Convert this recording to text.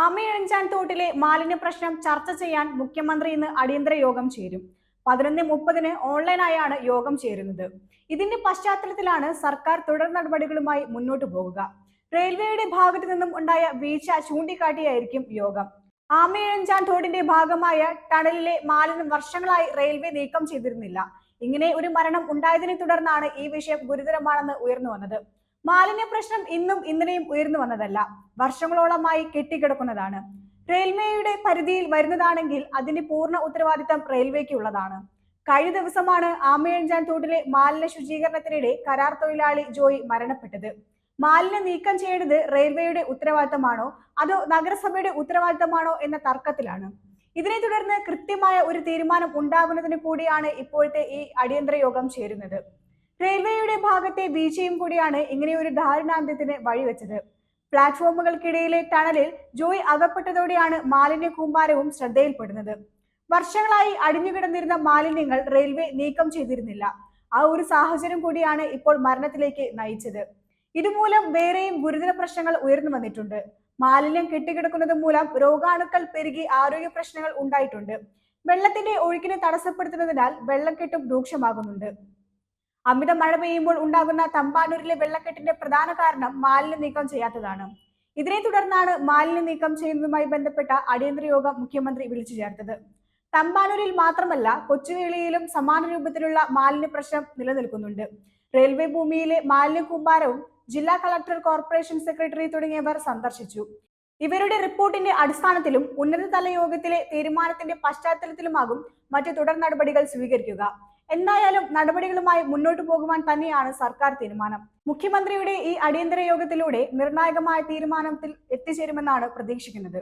ആമയഴഞ്ചാൻ തോട്ടിലെ മാലിന്യ പ്രശ്നം ചർച്ച ചെയ്യാൻ മുഖ്യമന്ത്രി ഇന്ന് അടിയന്തര യോഗം ചേരും. പതിനൊന്ന് മുപ്പതിന് ഓൺലൈനായാണ് യോഗം ചേരുന്നത്. ഇതിന്റെ പശ്ചാത്തലത്തിലാണ് സർക്കാർ തുടർ നടപടികളുമായി മുന്നോട്ടു പോകുക. റെയിൽവേയുടെ ഭാഗത്തു നിന്നും ഉണ്ടായ വീഴ്ച ചൂണ്ടിക്കാട്ടിയായിരിക്കും യോഗം. ആമയഴഞ്ചാൻ തോടിന്റെ ഭാഗമായ ടണലിലെ മാലിന്യം വർഷങ്ങളായി റെയിൽവേ നീക്കം ചെയ്തിരുന്നില്ല. ഇങ്ങനെ ഒരു മരണം ഉണ്ടായതിനെ തുടർന്നാണ് ഈ വിഷയം ഗുരുതരമാണെന്ന് ഉയർന്നു വന്നത്. മാലിന്യ പ്രശ്നം ഇന്നും ഇന്നലെയും ഉയർന്നു വന്നതല്ല. വർഷങ്ങളോളമായി കെട്ടിക്കിടക്കുന്നതാണ്. റെയിൽവേയുടെ പരിധിയിൽ വരുന്നതാണെങ്കിൽ അതിന്റെ പൂർണ ഉത്തരവാദിത്തം റെയിൽവേക്ക് ഉള്ളതാണ് കഴിഞ്ഞ ദിവസമാണ് ആമയഞ്ചാൻ തോട്ടിലെ മാലിന്യ ശുചീകരണത്തിനിടെ കരാർ തൊഴിലാളി ജോയി മരണപ്പെട്ടത്. മാലിന്യം നീക്കം ചെയ്യേണ്ടത് റെയിൽവേയുടെ ഉത്തരവാദിത്തമാണോ? അതോ നഗരസഭയുടെ ഉത്തരവാദിത്തമാണോ എന്ന തർക്കത്തിലാണ്. ഇതിനെ തുടർന്ന് കൃത്യമായ ഒരു തീരുമാനം ഉണ്ടാകുന്നതിന് കൂടിയാണ് ഇപ്പോഴത്തെ ഈ അടിയന്തര യോഗം ചേരുന്നത്. റെയിൽവേയുടെ ഭാഗത്തെ വീഴ്ചയും കൂടിയാണ് ഇങ്ങനെ ഒരു ദാരുണാന്ത്യത്തിന് വഴിവെച്ചത്. പ്ലാറ്റ്ഫോമുകൾക്കിടയിലെ ടണലിൽ ജോയ് അകപ്പെട്ടതോടെയാണ് മാലിന്യ കൂമ്പാരവും ശ്രദ്ധയിൽപ്പെടുന്നത്. വർഷങ്ങളായി അടിഞ്ഞുകിടന്നിരുന്ന മാലിന്യങ്ങൾ റെയിൽവേ നീക്കം ചെയ്തിരുന്നില്ല. ആ ഒരു സാഹചര്യം കൂടിയാണ് ഇപ്പോൾ മരണത്തിലേക്ക് നയിച്ചത്. ഇതുമൂലം വേറെയും ഗുരുതര പ്രശ്നങ്ങൾ ഉയർന്നു വന്നിട്ടുണ്ട്. മാലിന്യം കെട്ടിക്കിടക്കുന്നത് മൂലം രോഗാണുക്കൾ പെരുകി ആരോഗ്യ പ്രശ്നങ്ങൾ ഉണ്ടായിട്ടുണ്ട്. വെള്ളത്തിന്റെ ഒഴുക്കിനെ തടസ്സപ്പെടുത്തുന്നതിനാൽ വെള്ളക്കെട്ടും രൂക്ഷമാകുന്നുണ്ട്. അമിത മഴ പെയ്യുമ്പോൾ ഉണ്ടാകുന്ന തമ്പാനൂരിലെ വെള്ളക്കെട്ടിന്റെ പ്രധാന കാരണം മാലിന്യം നീക്കം ചെയ്യാത്തതാണ്. ഇതിനെ തുടർന്നാണ് മാലിന്യം നീക്കം ചെയ്യുന്നതുമായി ബന്ധപ്പെട്ട അടിയന്തര യോഗം മുഖ്യമന്ത്രി വിളിച്ചു ചേർത്തത്. തമ്പാനൂരിൽ മാത്രമല്ല കൊച്ചുവേളിയിലും സമാന രൂപത്തിലുള്ള മാലിന്യ പ്രശ്നം നിലനിൽക്കുന്നുണ്ട്. റെയിൽവേ ഭൂമിയിലെ മാലിന്യ കൂമ്പാരവും ജില്ലാ കളക്ടർ കോർപ്പറേഷൻ സെക്രട്ടറി തുടങ്ങിയവർ സന്ദർശിച്ചു. ഇവരുടെ റിപ്പോർട്ടിന്റെ അടിസ്ഥാനത്തിലും ഉന്നതതല യോഗത്തിലെ തീരുമാനത്തിന്റെ പശ്ചാത്തലത്തിലുമാകും മറ്റ് തുടർ നടപടികൾ സ്വീകരിക്കുക. എന്തായാലും നടപടികളുമായി മുന്നോട്ടു പോകുവാൻ തന്നെയാണ് സർക്കാർ തീരുമാനം. മുഖ്യമന്ത്രിയുടെ ഈ അടിയന്തര യോഗത്തിലൂടെ നിർണായകമായ തീരുമാനത്തിൽ എത്തിച്ചേരുമെന്നാണ് പ്രതീക്ഷിക്കുന്നത്.